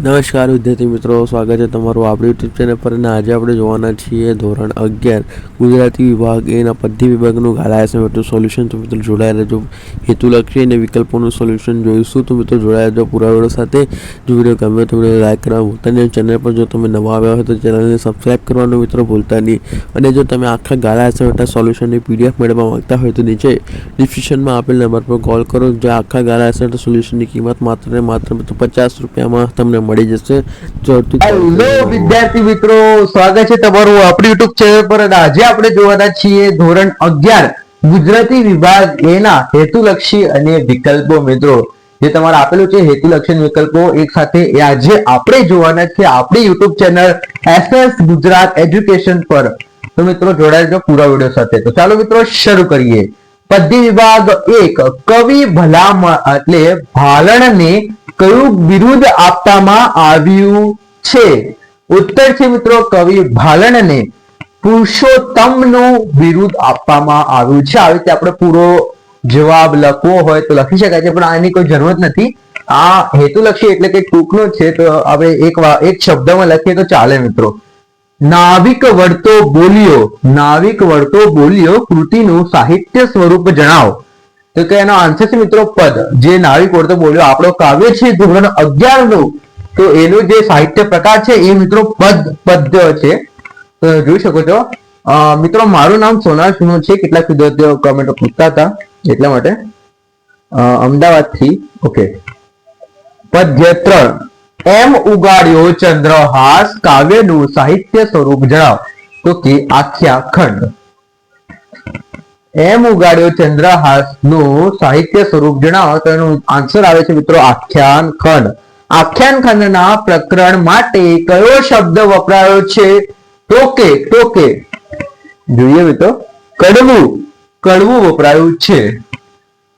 નમસ્કાર, વિદ્યાર્થી મિત્રો, સ્વાગત છે તમારું આપણી યુટ્યુબ ચેનલ પર અને આજે આપણે જોવાના છીએ ધોરણ અગિયાર, ગુજરાતી વિભાગ એના પદ્ય વિભાગનું ગાળા એસાઇનમેન્ટનું સોલ્યુશન તો મિત્રો જોડાયા રહેજો. હેતુલક્ષી અને વિકલ્પોનું સોલ્યુશન જોઈશું. તો મિત્રો જોડાયા રહેજો પૂરા સાથે. જો વીડિયો ગમે તો વીડિયો લાઈક કરવા ભૂલતા નહીં. ચેનલ પર જો તમે નવા આવ્યા હોય તો ચેનલને સબસ્ક્રાઈબ કરવાનું મિત્રો ભૂલતા નહીં. અને જો તમે આખા ગાળા એસાઇનમેન્ટના સોલ્યુશનની પીડીએફ મેળવવા માંગતા હોય તો નીચે ડિસ્ક્રિપ્શનમાં આપેલ નંબર પર કોલ કરો. જે આખા એસાઇનમેન્ટ સોલ્યુશનની કિંમત માત્ર ને માત્ર પચાસ રૂપિયામાં તમને મળી જશે. હેલો વિદ્યાર્થી મિત્રો સ્વાગત છે તમારું આપણી યુટ્યુબ ચેનલ પર અને આજે આપણે જોવાના છીએ ધોરણ અગિયાર ગુજરાતી વિભાગ એના હેતુલક્ષી અને વિકલ્પો મિત્રો. જે તમારે આપેલું છે હેતુલક્ષી લક્ષણ વિકલ્પો એક સાથે એ આજે આપણે જોવાના છે આપણી YouTube channel SS Gujarat education પર. તો મિત્રો જોડાયેલો પૂરા વીડિયો સાથે. તો ચાલો મિત્રો શરૂ કરીએ. પદ્ય વિભાગ એક, કવિ ભલામણ એટલે ભાલણને કયું બિરુદ આપવામાં આવ્યું છે? ઉત્તર છે મિત્રો, કવિ ભાલણને પુરુષોત્તમનું બિરુદ આપવામાં આવ્યું છે. આવી રીતે આપણે પૂરો જવાબ લખવો હોય તો લખી શકાય છે, પણ આની કોઈ જરૂરત નથી. આ હેતુલક્ષી એટલે કે ટૂંકનો છે, તો હવે એક એક શબ્દમાં લખીએ તો ચાલે મિત્રો. નાવિક વળતો બોલ્યો. નાવિક વળતો બોલ્યો કૃતિનું સાહિત્ય સ્વરૂપ જણાવો. તો કે એનો આન્સર છે મિત્રો પદ. જે નાવિક વળતો બોલ્યો, આપણો કાવ્ય છે ધોરણ અગિયારનું તો એનું જે સાહિત્ય પ્રકાર છે એ મિત્રો પદ, પદ્ય છે. તો જોઈ શકો છો. મિત્રો મારું નામ સોનાર સુનો છે. કેટલાક વિદ્યાર્થીઓ કમેન્ટ પૂછતા હતા એટલા માટે. અમદાવાદથી ઓકે પદ્ય ત્રણ એમ ઉગાડ્યો ચંદ્રહાસ કાવ્યનું સાહિત્ય સ્વરૂપ જણાવ. તો કે આખ્યા ખંડ એમ ઉગાડ્યો ચંદ્રહાસનું સાહિત્ય સ્વરૂપ જણાવો. તો એનો આન્સર આવે છે મિત્રો આખ્યાન ખંડ આખ્યાન ખંડના પ્રકરણ માટે કયો શબ્દ વપરાયો છે? તો કે તો કે. જોઈએ મિત્રો. કડવું. કડવું વપરાયું છે.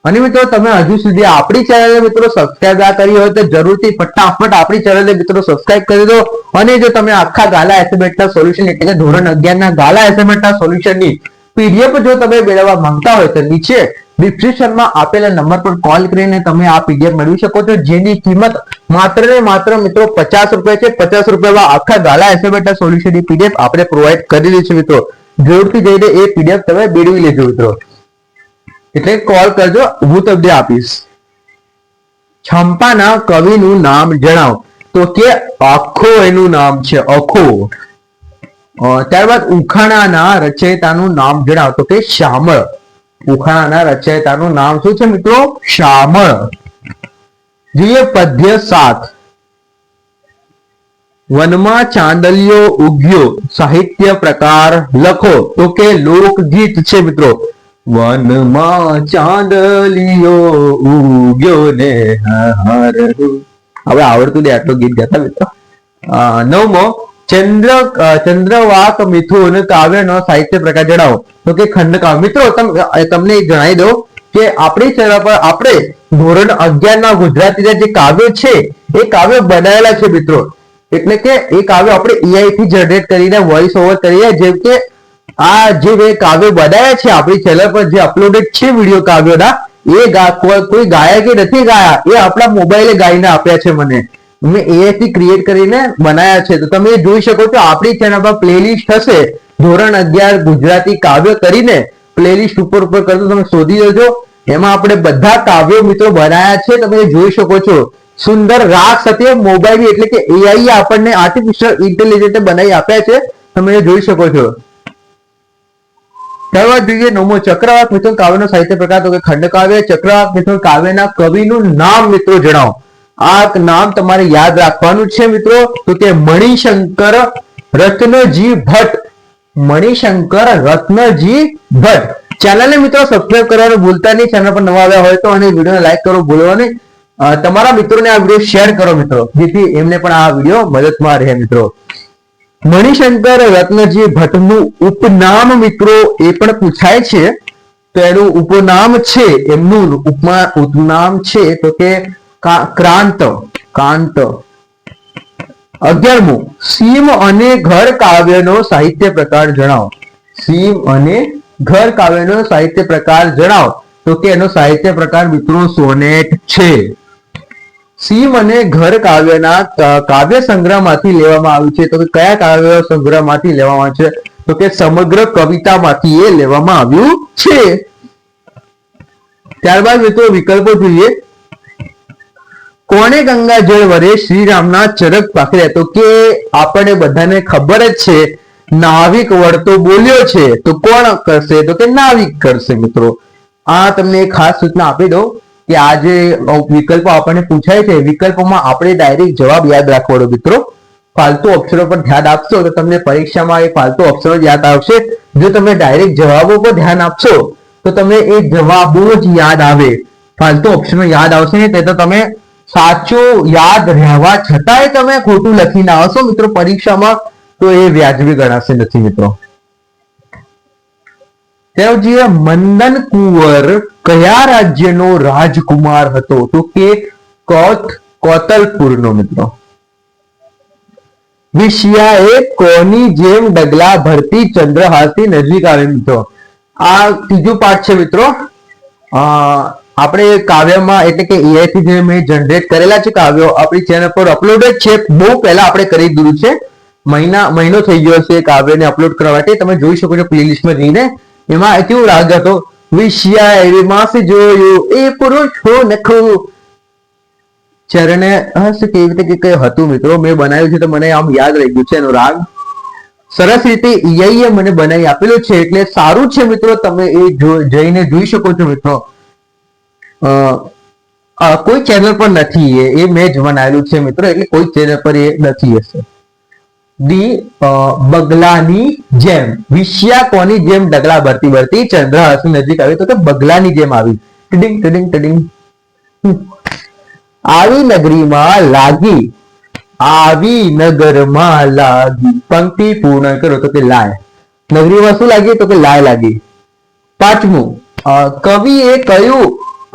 અને મિત્રો, તમે હજુ સુધી આપણી ચેનલને મિત્રો સબસ્ક્રાઇબ ના કરી હોય તો જરૂરથી ફટાફટ આપણી ચેનલને મિત્રો સબસ્ક્રાઇબ કરી દો. અને જો તમે આખા ગાલા એસેમેન્ટના સોલ્યુશન એટલે કે ધોરણ 11 ના ગાલા એસેમેન્ટના સોલ્યુશનની પીડીએફ જો તમે મેળવવા માંગતા હોય તો નીચે ડિસ્ક્રિપ્શનમાં આપેલા નંબર પર કોલ કરીને તમે આ પીડીએફ મેળવી શકો છો. જેની કિંમત માત્ર ને માત્ર મિત્રો પચાસ રૂપિયા છે. પચાસ રૂપિયામાં આખા ગાલા એસેમેન્ટના સોલ્યુશનની પીડીએફ આપણે પ્રોવાઈડ કરેલી છે મિત્રો. જરૂરથી જઈને એ પીડીએફ તમે મેળવી લેજો મિત્રો. એટલે કોલ કરજો, હું તમને આપીશ. છંપાના કવિનું નામ જણાવો. તો કે આખો એનું નામ છે, અખો. ત્યારબાદ ઉખાણાના રચયિતાનું નામ જણાવો. તો કે શામળ ઉખાણાના રચયિતાનું નામ શું છે મિત્રો? શ્યામળ. જોઈએ પદ્ય સાત. વનમાં ચાંદલિયો ઉગ્યો, સાહિત્ય પ્રકાર લખો. તો કે લોકગીત છે મિત્રો. વનમાં ચાંદલિયો ઉગ્યો ને હવે આવડતું નહીં આટલું ગીત ગાતા મિત્રો. નવમો, ચંદ્ર ચંદ્રવાક મિથુન કાવ્યનો સાહિત્ય પ્રકાર જણાવો. તો કે ખંડકાવ્ય. મિત્રો, તમ- તમને જણાવી દો કે આપણી ચેનલ પર આપણે ધોરણ અગિયાર ના ગુજરાતીના જે કાવ્યો છે, એ કાવ્યો બનાવેલા છે મિત્રો. એટલે કે એ કાવ્યો આપણે એઆઈ થી જનરેટ કરીને વોઇસ ઓવર કરીએ. જેમ કે આ જે બે કાવ્યો બનાવ્યા છે, આપણી ચેનલ પર જે અપલોડેડ છે વીડિયો કાવ્યોના, એ કોઈ ગાયકે નથી ગાયા, એ આપણા મોબાઈલે ગાઈને આપ્યા છે મને. મેં થી ક્રિએટ કરીને બનાવ્યા છે. તો તમે જોઈ શકો છો, આપણી ચેનલ પર પ્લેલિસ્ટ હશે. ધોરણ અગિયાર ગુજરાતી કાવ્ય કરીને પ્લેલિસ્ટ ઉપર ઉપર કરતો તમે શોધી દેજો એમાં આપણે બધા કાવ્યો મિત્રો બનાવ્યા છે. તમે જોઈ શકો છો. સુંદર રાગ સાથે મોબાઈલ એટલે કે એઆઈ આપણને આર્ટિફિશિયલ ઇન્ટેલિજન્ટ બનાવી આપ્યા છે. તમે જોઈ શકો છો. ત્યારબાદ જોઈએ નવમો ચક્રવાત મિથુન કાવ્યનો સાહિત્ય પ્રકાર. તો કે ખંડકાવ્ય ચક્રવાત મિથુન કાવ્યના કવિનું નામ મિત્રો જણાવો. આ નામ તમારે યાદ રાખવાનું છે મિત્રો. તો કે મણિશંકર રત્નજી ભટ્ટ. મણિશંકર રત્નજી ભટ્ટ. ચેનલને મિત્રો સબસ્ક્રાઇબ કરવાનું ભૂલતા નહીં. ચેનલ પર નવા આવ્યા હોય તો અને વિડીયોને લાઈક કરો ભૂલવા નહીં. તમારા મિત્રોને આ વીડિયો શેર કરો મિત્રો. જેથી એમને પણ આ વીડિયો મદદમાં રહે મિત્રો. મણિશંકર રત્નજી ભટ્ટનું ઉપનામ મિત્રો એ પણ પૂછાય છે. તો ઉપનામ છે, એમનું ઉપમા, ઉપનામ છે તો કે, ક્રાંત, કાંત. અગિયારમું, સીમ અને ઘર કાવ્યનો સાહિત્ય પ્રકાર જણાવો. સીમ અને ઘર કાવ્યનો સાહિત્ય પ્રકાર જણાવો. તો કે એનો સાહિત્ય પ્રકાર મિત્રો સોનેટ છે. સીમ અને ઘર કાવ્યના કાવ્ય સંગ્રહમાંથી લેવામાં આવ્યું છે. તો કે કયા કાવ્ય સંગ્રહમાંથી લેવામાં છે? તો કે સમગ્ર કવિતામાંથી એ લેવામાં આવ્યું છે. ત્યારબાદ મિત્રો વિકલ્પો જોઈએ. કોણે ગંગાજળ વડે શ્રીરામના ચરક પાખર્યા તો કે આપણે બધાને ખબર જ છે, નાવિક વળતો બોલ્યો છે. તો કોણ કરશે? તો કે નાવિક કરશે મિત્રો. આ તમને ખાસ સૂચના આપી દઉં. કે આ જે વિકલ્પો આપણને પૂછાય છે વિકલ્પોમાં આપણે ડાયરેક્ટ જવાબ યાદ રાખવાનો મિત્રો. ફાલતુ અક્ષરો પર ધ્યાન આપશો તો તમને પરીક્ષામાં એ ફાલતુ અક્ષરો યાદ આવશે. જો તમે ડાયરેક્ટ જવાબો પર ધ્યાન આપશો તો તમે એ જવાબો જ યાદ આવે. ફાલતુ અક્ષરો યાદ આવશે ને તે તો તમે સાચું યાદ રહેવા છતાંય તમે ખોટું લખીને આવશો મિત્રો પરીક્ષામાં તો એ વ્યાજબી ગણાશે નથી મિત્રો. ત્યાર પછી મંદન કુંવર કયા રાજ્યનો રાજકુમાર હતો? તો કે કોથ કોતલપુરનો મિત્રો. વિશિયાએ કોની જેમ ડગલા ભરતી ચંદ્રહાસની નજીક આવે મિત્રો આ ત્રીજો પાઠ છે મિત્રો. આપણે કાવ્યમાં એટલે કે એઆઈ થી જે મેં જનરેટ કરેલા છે કાવ્યો, આપણી ચેનલ પર અપલોડેડ છે. બહુ પહેલા આપણે કરી દીધું છે. મહિના, મહિનો થઈ ગયો છે કાવ્યને અપલોડ કરવા માટે. તમે જોઈ શકો છો પ્લેલિસ્ટમાં જઈને. એમાં કેવું રાગ હતો? એવી માસે જોયું. એ પુરુષ નખું. ચરણે હસ કેવી રીતે કે કઈ હતું મિત્રો? મેં બનાવ્યું છે તો મને આમ યાદ રહી ગયું છે એનો રાગ. સરસ રીતે ઈઆઈએ મને બનાવી આપેલો છે એટલે સારું છે મિત્રો તમે એ જઈને જોઈ શકો છો મિત્રો. કોઈ ચેનલ પર નથી એ મેં જ બનાવેલું છે મિત્રો એટલે કોઈ ચેનલ પર એ નથી હશે. દી બગલાની જેમ. વિશ્યા કોની જેમ ડગલા ભરતી ભરતી ચંદ્રહાસ નજીક આવી તો કે બગલાની જેમ આવી. ટીડિંગ ટીડિંગ ટીડિંગ. આવી નગરીમાં લાગી. આવી નગરમાં લાગી. પંક્તિ પૂર્ણ કરો તો કે લાય. નગરીમાં શું લાગી? તો કે લાય લાગી. પાંચમું કવિએ કયું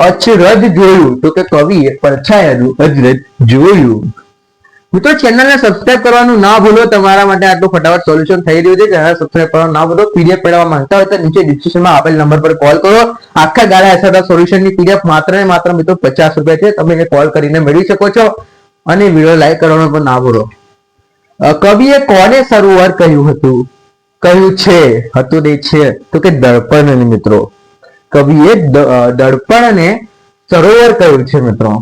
અચરજ જોયું? તો કે કવિએ પરછાયાનું અચરજ જોયું. મિત્રો ચેનલને સબસ્ક્રાઇબ કરવાનું ના ભૂલો, તમારા માટે આટલું ફટાફટ સોલ્યુશન થઈ રહ્યું છે. ચેનલ સબસ્ક્રાઇબ કરવાનું ના ભૂલો પીડીએફ મેળવવા માંગતા હોય તો નીચે ડિસ્ક્રિપ્શનમાં આપેલ નંબર પર કોલ કરો. આખા ગાળા એસઆરઆર સોલ્યુશનની પીડીએફ માત્ર ને માત્ર મિત્રો પચાસ રૂપિયા છે. તમે એને કોલ કરીને મેળવી શકો છો. અને વીડિયો લાઈક કરવાનું પણ ના ભૂલો. કવિએ કોને સરોવર કહ્યું હતું? કહ્યું છે. હતું નહીં, છે. તો કે દર્પણ મિત્રો. કવિએ દર્પણ ને દર્પણને સરોવર કહ્યું છે મિત્રો.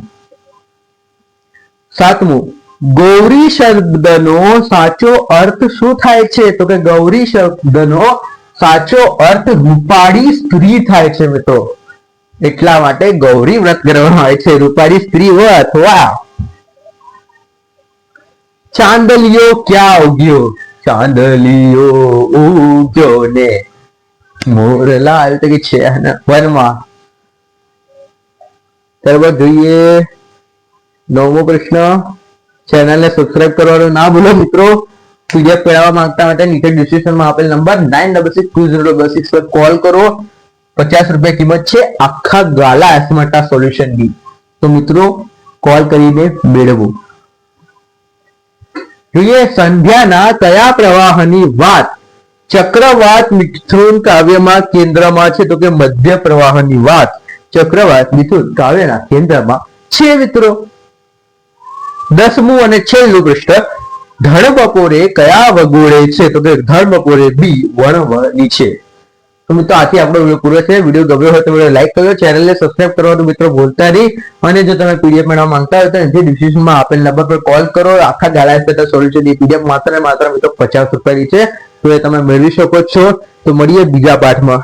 સાતમું ગૌરી શબ્દનો સાચો અર્થ શું થાય છે? તો કે ગૌરી શબ્દનો સાચો અર્થ રૂપાળી સ્ત્રી થાય છે મિત્રો. એટલા માટે ગૌરી વ્રત કરવામાં આવે છે. રૂપાળી સ્ત્રી વ્રત વાહ ચાંદલિયો ક્યાં ઉગ્યો? ચાંદલિયો ઉગ્યો ને. મોરલાલ તો કે છે વનમાં. ત્યારબાદ જોઈએ. નવમો પ્રશ્ન. ચેનલને સબસ્ક્રાઇબ કરવાનું ના ભૂલો મિત્રો. પીડીએફ મેળવવા માંગતા માટે નીચે ડિસ્ક્રિપ્શનમાં આપેલ number nine double six two zero double six પર કોલ કરો. પચાસ રૂપિયા કિંમત છે આખા ગાલા એસમટા સોલ્યુશનની તો મિત્રો કોલ કરીને મેળવો. જોઈએ સંધ્યાના કયા પ્રવાહની વાત? ચક્રવાત મિથુન કાવ્યમાં કેન્દ્રમાં છે તો કે મધ્ય પ્રવાહની વાત. ચક્રવાત મિથુન કાવ્યના કેન્દ્રમાં છે મિત્રો. દસમું અને છેલ્લું પૃષ્ઠ ધણ બપોરે કયા વગોળે છે? તો કે ધણ બપોરે બી વણવણી છે. તો મિત્રો, આથી આપણો વીડિયો પૂરો છે. વીડિયો ગમ્યો હોય તો વીડિયો લાઈક કરજો, ચેનલને સબસ્ક્રાઇબ કરવાનું મિત્રો ભૂલતા નહીં. અને જો તમે પીડીએફ મેળવવા માંગતા હોય તો નીચે ડિસ્ક્રિપ્શનમાં આપેલ નંબર પર કોલ કરો. આખા ગાળા પેટા સોલ્યુશન પીડીએફ માત્ર ને માત્ર મિત્રો પચાસ રૂપિયાની છે. તો એ તમે મેળવી શકો છો. તો મળીએ બીજા પાઠમાં.